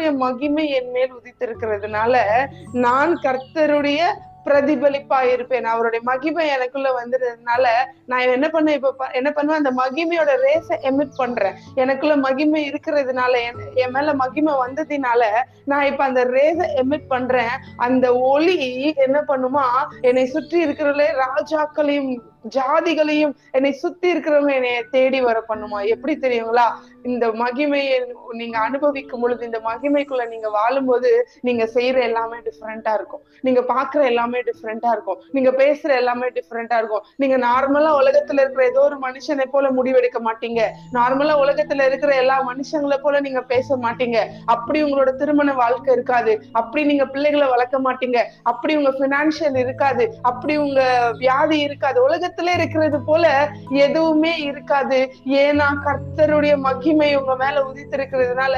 கர்த்தருடைய மகிமை என் மேல் உதித்திருக்கிறதுனால நான் கர்த்தருடைய பிரதிபலிப்பா இருப்பேன் அவருடைய மகிமை எனக்குள்ள வந்துடுறதுனால நான் என்ன பண்ண இப்ப என்ன பண்ணுவேன்? அந்த மகிமையோட ரேஸ எமிட் பண்றேன். எனக்குள்ள மகிமை இருக்கிறதுனால என் மேல மகிமை வந்ததுனால நான் இப்ப அந்த ரேஸ எமிட் பண்றேன். அந்த ஒளி என்ன பண்ணுமா? என்னை சுற்றி இருக்கிறவங்களே ராஜாக்களையும் ஜாதிகளையும் என்னை சுத்தி இருக்கிறவங்க என்னை தேடி வர பண்ணுமா? எப்படி தெரியுங்களா? இந்த மகிமையை நீங்க அனுபவிக்கும் பொழுது இந்த மகிமைக்குள்ள நீங்க வாழும்போது நீங்க செய்யற எல்லாமே டிஃப்ரெண்டா இருக்கும். நீங்க பாக்குற எல்லாமே டிஃப்ரெண்டா இருக்கும். நீங்க பேசுற எல்லாமே டிஃப்ரெண்டா இருக்கும். நீங்க நார்மலா உலகத்துல இருக்கிற ஏதோ ஒரு மனுஷனை போல முடிவெடுக்க மாட்டீங்க. நார்மலா உலகத்துல இருக்கிற எல்லா மனுஷங்களை போல நீங்க பேச மாட்டீங்க. அப்படி உங்களோட திருமண வாழ்க்கை இருக்காது. அப்படி நீங்க பிள்ளைகளை வளர்க்க மாட்டீங்க. அப்படி உங்க பினான்சியல் இருக்காது. அப்படி உங்க வியாதி இருக்காது. உலக உலகத்துல இருக்கிறது போல எதுவுமே இருக்காது. ஏன்னா கர்த்தருடைய மகிமை உங்க மேல உதித்திருக்கிறதுனால